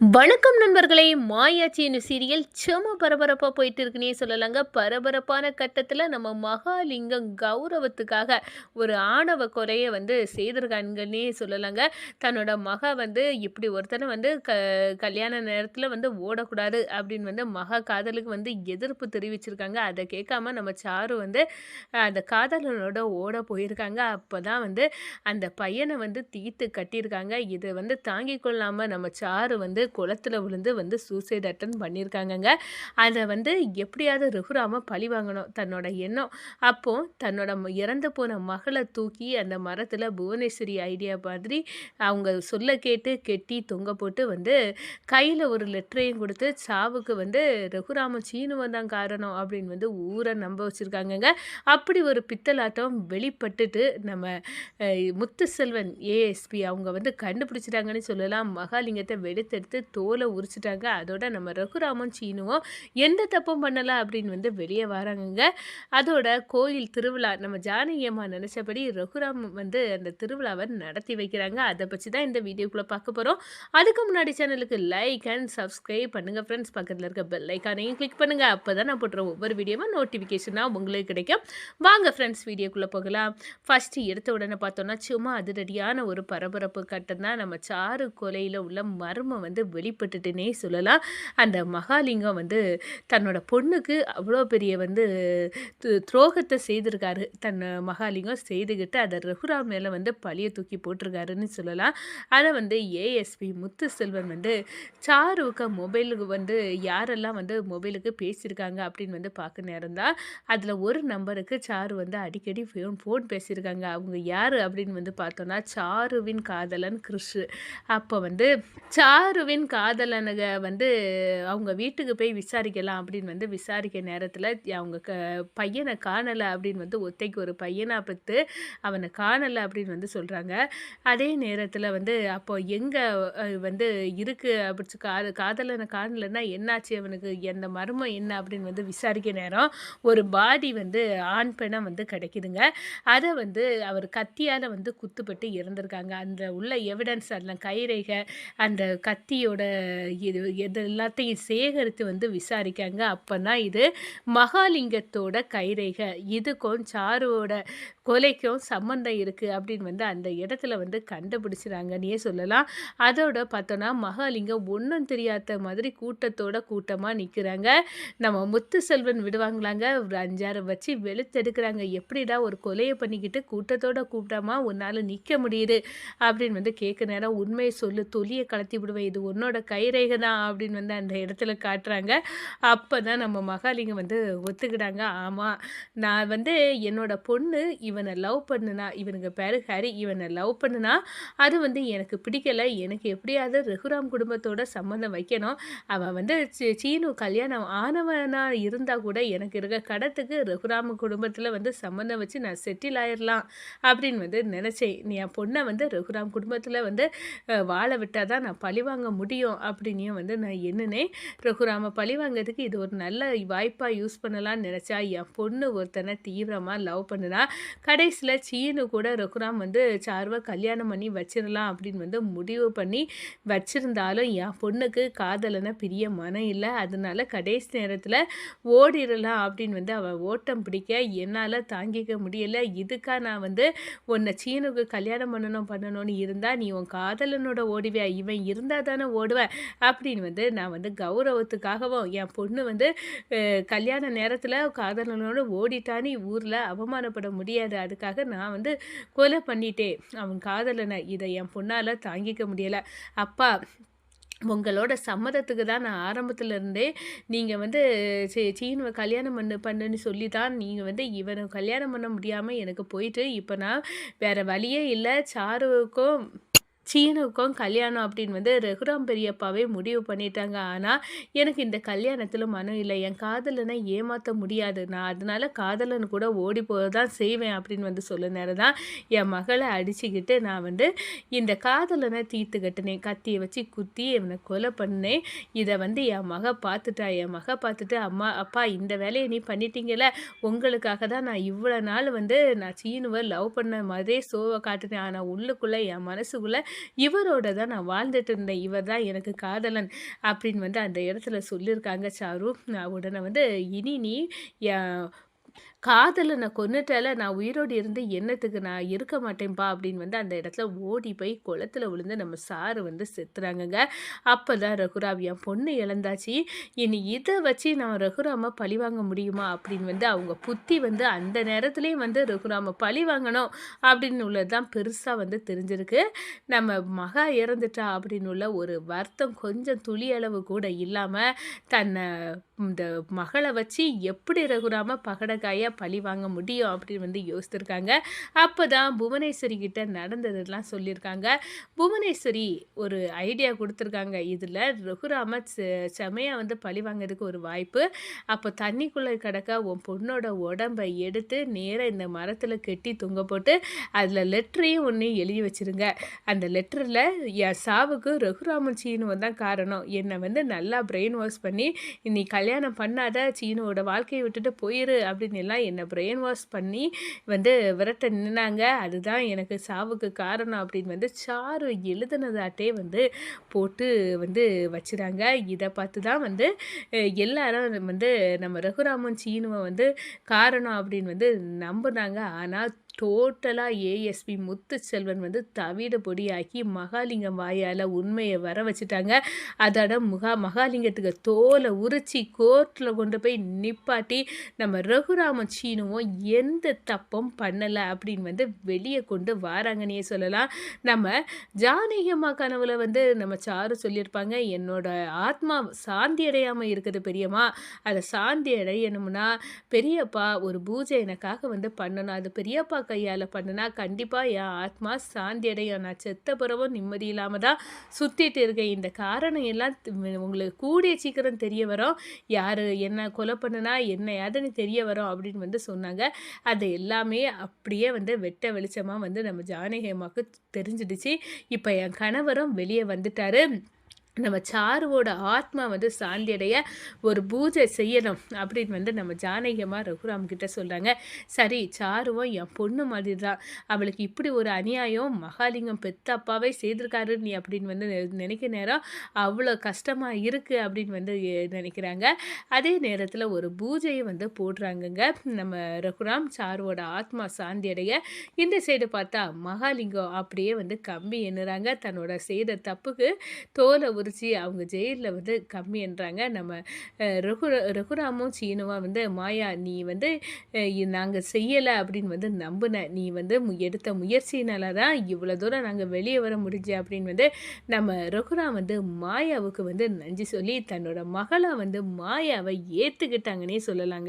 வணக்கம் நண்பர்களே மாயாச்சின்னு சீரியல் செம பரபரப்பாக போயிட்டு இருக்குன்னே சொல்லலாங்க. பரபரப்பான கட்டத்தில் நம்ம மகாலிங்கம் கௌரவத்துக்காக ஒரு ஆணவ கொலையை வந்து செய்திருக்காங்கன்னே சொல்லலாங்க. தன்னோட மக வந்து இப்படி ஒருத்தனை வந்து க கல்யாண நேரத்தில் வந்து ஓடக்கூடாது அப்படின்னு வந்து மகா காதலுக்கு வந்து எதிர்ப்பு தெரிவிச்சிருக்காங்க. அதை கேட்காம நம்ம சாரு வந்து அந்த காதலனோட ஓட போயிருக்காங்க. அப்போ தான் வந்து அந்த பையனை வந்து தீர்த்து கட்டியிருக்காங்க. இதை வந்து தாங்கிக் கொள்ளாமல் நம்ம சாரு வந்து குளத்தில் விழுந்து வந்து சூசைட் அட்டன் பண்ணியிருக்காங்கங்க. அதை வந்து எப்படியாவது ரகுராம பழி வாங்கணும். தன்னோட எண்ணம். அப்போது தன்னோட ம- இறந்து போன மகளை தூக்கி அந்த மரத்தில் புவனேஸ்வரி ஐடியா மாதிரி அவங்க சொல்ல கேட்டு கெட்டி தொங்க போட்டு வந்து கையில் ஒரு லெட்டரையும் கொடுத்து சாவுக்கு வந்து ரகுராம சீனுவன் தான் காரணம் அப்படின்னு வந்து ஊரை நம்ப வச்சுருக்காங்கங்க. அப்படி ஒரு பித்தலாட்டம் வெளிப்பட்டுட்டு நம்ம முத்துசெல்வன் ஏஎஸ்பி அவங்க வந்து கண்டுபிடிச்சிட்டாங்கன்னு சொல்லலாம். மகாலிங்கத்தை வெளுத்தெடுத்து தோலை உரிச்சிட்டாங்க. அதோட நம்ம ரகுராமன் சீனுவும் எந்த தப்பும் பண்ணலாம் அப்படின்னு வந்து வெளியே வராங்கங்க. அதோட கோயில் திருவிழா நம்ம ஜானகி அம்மா நினச்சபடி ரகுராம் வந்து அந்த திருவிழாவை நடத்தி வைக்கிறாங்க. அதை பற்றி தான் இந்த வீடியோக்குள்ளே பார்க்க போகிறோம் அதுக்கு முன்னாடி சேனலுக்கு லைக் அண்ட் சப்ஸ்கிரைப் பண்ணுங்கள் ஃப்ரெண்ட்ஸ் பக்கத்தில் இருக்க பெல் ஐக்கானையும் கிளிக் பண்ணுங்கள் அப்போ தான் நான் போடுற ஒவ்வொரு வீடியோவும் நோட்டிஃபிகேஷனாக உங்களுக்கு கிடைக்கும். வாங்க ஃப்ரெண்ட்ஸ் வீடியோக்குள்ளே போகலாம். ஃபஸ்ட்டு எடுத்த உடனே பார்த்தோன்னா சும்மா அதிரடியான ஒரு பரபரப்பு கட்டம் தான். நம்ம சாறு கொலையில் உள்ள மர்மம் வந்து வெளிப்பட்டுட்டுனே சொல்லலாம். அந்த மகாலிங்கம் வந்து தன்னோட பொண்ணுக்கு அவ்வளோ பெரிய வந்து து- துரோகத்தை செய்திருக்காரு. தன் மகாலிங்கம் செய்துக்கிட்டு அதை ரகுராம் மேலே வந்து பழிய தூக்கி போட்டிருக்காருன்னு சொல்லலாம். அதை வந்து ஏஎஸ்பி முத்து செல்வன் வந்து சாருவுக்கு மொபைலுக்கு வந்து யாரெல்லாம் வந்து மொபைலுக்கு பேசியிருக்காங்க அப்படின்னு வந்து பார்க்க நேரம் தான். அதில் ஒரு நம்பருக்கு சாரு வந்து அடிக்கடி ஃபோன் ஃபோன் பேசியிருக்காங்க. அவங்க யார் அப்படின்னு வந்து பார்த்தோன்னா சாருவின் காதலன் கிறிஷு அப்போ வந்து சாருவின் காதலனுக வந்து அவங்க வீட்டுக்கு போய் விசாரிக்கலாம் அப்படின்னு வந்து விசாரிக்க நேரத்தில் அவங்க க பையனை காணலை அப்படின்னு வந்து ஒத்தைக்கு ஒரு பையனை பெற்று அவனை காணலை அப்படின்னு வந்து சொல்கிறாங்க அதே நேரத்தில் வந்து அப்போ எங்கே வந்து இருக்குது அப்படி காத காதலனை காணலைன்னா என்னாச்சு அவனுக்கு? எந்த மர்மம் என்ன அப்படின்னு வந்து விசாரிக்க நேரம் ஒரு பாடி வந்து ஆண் பெணம் வந்து கிடைக்குதுங்க. அதை வந்து அவர் கத்தியால் வந்து குத்துப்பட்டு இறந்துருக்காங்க அந்த உள்ள எவிடன்ஸ் அதில் கைரேகை அந்த கத்தி கத்தியோட இது எது எல்லாத்தையும் சேகரித்து வந்து விசாரிக்காங்க. அப்போ தான் இது மகாலிங்கத்தோட கைரேகை. இதுக்கும் சாருவோட கொலைக்கும் சம்மந்தம் இருக்குது அப்படின்னு வந்து அந்த இடத்துல வந்து கண்டுபிடிச்சிறாங்கன்னே சொல்லலாம். அதோட பார்த்தோன்னா மகாலிங்கம் ஒன்றும் தெரியாத மாதிரி கூட்டத்தோட கூட்டமாக நிற்கிறாங்க நம்ம முத்து செல்வன் விடுவாங்களாங்க. ஒரு அஞ்சாறு வச்சு வெளுத்தெடுக்கிறாங்க. எப்படிடா ஒரு கொலையை பண்ணிக்கிட்டு கூட்டத்தோட கூட்டமாக உன்னால் நிற்க முடியுது அப்படின்னு வந்து கேட்க நேரம் உண்மையை சொல்லு தொலியை கலத்தி விடுவேன். இது உன்னோட கைரேகை தான் அப்படின்னு வந்து அந்த இடத்துல காட்டுறாங்க. அப்போ தான் நம்ம மகாலிங்கம் வந்து ஒத்துக்கிட்டாங்க. ஆமாம் நான் வந்து என்னோட பொண்ணு இவன் இவனை லவ் பண்ணுனா இவனுங்க பேர் ஹாரி இவனை லவ் பண்ணுனா அது வந்து எனக்கு பிடிக்கல. எனக்கு எப்படியாவது ரகுராம் குடும்பத்தோட சம்மந்தம் வைக்கணும். அவன் வந்து சீ- சீனு கல்யாணம் ஆனவனாக இருந்தால் கூட எனக்கு இருக்க கடத்துக்கு ரகுராம குடும்பத்தில் வந்து சம்மந்தம் வச்சு நான் செட்டில் ஆயிடலாம் அப்படின்னு வந்து நினச்சேன். நீ என் பொண்ணை வந்து ரகுராம் குடும்பத்தில் வந்து வாழ விட்டால் தான் நான் பழி வாங்க முடியும் அப்படின்னும் வந்து நான் எண்ணினேன். ரகுராம பழிவாங்கிறதுக்கு இது ஒரு நல்ல வாய்ப்பாக யூஸ் பண்ணலாம்னு நினச்சா என் பொண்ணு ஒருத்தனை தீவிரமாக லவ் பண்ணுனா கடைசியில் சீனு கூட ரகுராம் வந்து சார்வை கல்யாணம் பண்ணி வச்சிடலாம் அப்படின்னு வந்து முடிவு பண்ணி வச்சிருந்தாலும் என் பொண்ணுக்கு காதலனை பிரிய மனம் இல்லை. அதனால கடைசி நேரத்தில் ஓடிடலாம் அப்படின்னு வந்து அவள் ஓட்டம் பிடிக்க என்னால் தாங்கிக்க முடியல. இதுக்காக நான் வந்து உன்னை சீனுக்கு கல்யாணம் பண்ணணும் பண்ணணும்னு இருந்தால் நீ உன் காதலனோட ஓடுவியா? இவன் இருந்தால் தானே ஓடுவேன் அப்படின்னு வந்து நான் வந்து கௌரவத்துக்காகவும் என் பொண்ணு வந்து கல்யாண நேரத்தில் காதலனோட ஓடிட்டான்னு ஊரில் அவமானப்பட முடியாது. அதுக்காக நான் வந்து கொலை பண்ணிட்டேன். அவன் காதலனை இதை என் பொண்ணால் தாங்கிக்க முடியலை. அப்பா உங்களோட சம்மதத்துக்கு தான் நான் ஆரம்பத்தில் இருந்தே நீங்கள் வந்து சீ சீனுவை கல்யாணம் பண்ணு பண்ணுன்னு சொல்லி தான் நீங்கள் வந்து இவனை கல்யாணம் பண்ண முடியாமல் எனக்கு போயிட்டு இப்போ நான் வேறு வழியே இல்லை. சாருவுக்கும் சீனுக்கும் கல்யாணம் அப்படின்னு வந்து ரகுராம் பெரியப்பாவே முடிவு பண்ணிட்டாங்க. ஆனால் எனக்கு இந்த கல்யாணத்தில் மனம் இல்லை. என் காதலனை ஏமாற்ற முடியாது. நான் அதனால காதலன் கூட ஓடி போக தான் செய்வேன் அப்படின்னு வந்து சொல்ல நேரம் தான் என் மகளை அடிச்சுக்கிட்டு நான் வந்து இந்த காதலனை தீர்த்து கட்டினேன் கத்தியை வச்சு குத்தி இவனை கொலை பண்ணேன். இதை வந்து என் மக பார்த்துட்டா. என் மக பார்த்துட்டு அம்மா அப்பா இந்த வேலையை நீ பண்ணிட்டீங்கல்ல. உங்களுக்காக தான் நான் இவ்வளோ நாள் வந்து நான் சீனுவை லவ் பண்ண மாதிரியே சோவை காட்டினேன். ஆனால் உள்ளுக்குள்ளே என் மனசுக்குள்ளே இவரோட தான் நான் வாழ்ந்துட்டு இருந்தேன். இவர் தான் எனக்கு காதலன் அப்படின்னு வந்து அந்த இடத்துல சொல்லியிருக்காங்க சாரு. உடனே வந்து இனி நீ காதலனை கொன்னுட்டால நான் உயிரோடு இருந்து என்னத்துக்கு நான் இருக்க மாட்டேன்ப்பா அப்படின்னு வந்து அந்த இடத்துல ஓடி போய் குளத்துல விழுந்து நம்ம சாரு வந்து செத்துறாங்கங்க. அப்போ தான் ரகுராம் என் பொண்ணு இழந்தாச்சு. இனி இதை வச்சு நான் ரகுராமை பழி வாங்க முடியுமா? அப்படின்னு வந்து அவங்க புத்தி வந்து அந்த நேரத்துலேயும் வந்து ரகுராமை பழி வாங்கணும் அப்படின்னு உள்ளது தான் பெருசாக வந்து தெரிஞ்சிருக்கு. நம்ம மகா இறந்துட்டா அப்படின்னு உள்ள ஒரு வருத்தம் கொஞ்சம் துளி அளவு கூட இல்லாமல் தன்னை இந்த மகளை வச்சு எப்படி ரகுராம பகடக்காயாக பழி வாங்க முடியும் அப்படின்னு வந்து யோசித்திருக்காங்க. அப்போ தான் புவனேஸ்வரி கிட்ட நடந்ததெல்லாம் சொல்லியிருக்காங்க. புவனேஸ்வரி ஒரு ஐடியா கொடுத்துருக்காங்க. இதில் ரகுராம செமையாக வந்து பழி வாங்கிறதுக்கு ஒரு வாய்ப்பு. அப்போ தண்ணிக்குள்ளே கிடக்க உன் பொண்ணோட உடம்பை எடுத்து நேராக இந்த மரத்தில் கெட்டி தொங்க போட்டு அதில் லெட்டரையும் ஒன்று எழுதி வச்சுருங்க. அந்த லெட்டரில் என் சாவுக்கு ரகுராமன் சீனுவன் தான் காரணம். என்னை வந்து நல்லா பிரெயின் வாஷ் பண்ணி நீ கல்யாணம் பண்ணாத சீனுவோட வாழ்க்கையை விட்டுட்டு போயிரு அப்படின்னு எல்லாம் என்னை பிரெயின் வாஷ் பண்ணி வந்து விரட்ட நின்னாங்க. அதுதான் எனக்கு சாவுக்கு காரணம் அப்படின்னு வந்து சாரு எழுதுனதாட்டே வந்து போட்டு வந்து வச்சுறாங்க. இதை பார்த்து தான் வந்து எல்லாரும் வந்து நம்ம ரகுராமன் சீனுவை வந்து காரணம் அப்படின்னு வந்து நம்புனாங்க. ஆனால் டோட்டலாக ஏஎஸ்பி முத்துச்செல்வன் வந்து தவிட பொடியாக்கி மகாலிங்கம் வாயால் உண்மையை வர வச்சுட்டாங்க. அதோட முகா மகாலிங்கத்துக்கு தோலை உரிச்சி கோர்ட்டில் கொண்டு போய் நிப்பாட்டி நம்ம ரகுராம சீனுவும் எந்த தப்பும் பண்ணலை அப்படின்னு வந்து வெளியே கொண்டு வாராங்கன்னே சொல்லலாம். நம்ம ஜானகியம்மா கனவுல வந்து நம்ம சாரு சொல்லியிருப்பாங்க என்னோட ஆத்மா சாந்தி அடையாமல் இருக்குது பெரியம்மா. அதை சாந்தி அடையணும்னா பெரியப்பா ஒரு பூஜை எனக்காக வந்து பண்ணணும். அது பெரியப்பா கையால் பண்ணுனா கண்டிப்பாக என் ஆத்மா சாந்தி அடையும். நான் செத்த பிறவும் நிம்மதி இல்லாமல் தான் சுற்றிட்டு இருக்கேன். இந்த காரணம் எல்லாம் உங்களுக்கு கூடிய சீக்கிரம் தெரிய வரும். யார் என்ன கொலை பண்ணுனா என்ன யாதுன்னு தெரிய வரும் அப்படின்னு வந்து சொன்னாங்க. அது எல்லாமே அப்படியே வந்து வெட்ட வெளிச்சமாக வந்து நம்ம ஜானகி அம்மாவுக்கு தெரிஞ்சிடுச்சு. இப்போ என் கணவரும் வெளியே வந்துட்டாரு. நம்ம சாருவோட ஆத்மா வந்து சாந்தியடைய ஒரு பூஜை செய்யணும் அப்படின்னு வந்து நம்ம ஜானகியமாக ரகுராம் கிட்ட சொல்கிறாங்க சரி சாருவும் என் பொண்ணு மாதிரி தான் அவளுக்கு இப்படி ஒரு அநியாயம் மகாலிங்கம் பெத்தப்பாவே செய்திருக்காரு நீ அப்படின்னு வந்து நினைக்க நேரம் அவ்வளோ கஷ்டமாக இருக்குது அப்படின்னு வந்து நினைக்கிறாங்க. அதே நேரத்தில் ஒரு பூஜையை வந்து போடுறாங்கங்க. நம்ம ரகுராம் சாருவோட ஆத்மா சாந்தியடைய. இந்த சைடு பார்த்தா மகாலிங்கம் அப்படியே வந்து கம்பி எண்ணுறாங்க. தன்னோட செய்த தப்புக்கு தோலை உரிச்சு அவங்க ஜெயிலில் வந்து கம்மின்றாங்க நம்ம ரகு ரகுராமும் சீனுவா வந்து மாயா நீ வந்து நாங்கள் செய்யலை அப்படின்னு வந்து நம்பின. நீ வந்து எடுத்த முயற்சினால தான் இவ்வளோ தூரம் நாங்கள் வெளியே வர முடிஞ்சு அப்படின்னு வந்து நம்ம ரகுராம் வந்து மாயாவுக்கு வந்து நன்றி சொல்லி தன்னோட மகளை வந்து மாயாவை ஏற்றுக்கிட்டாங்கன்னே சொல்லலாங்க.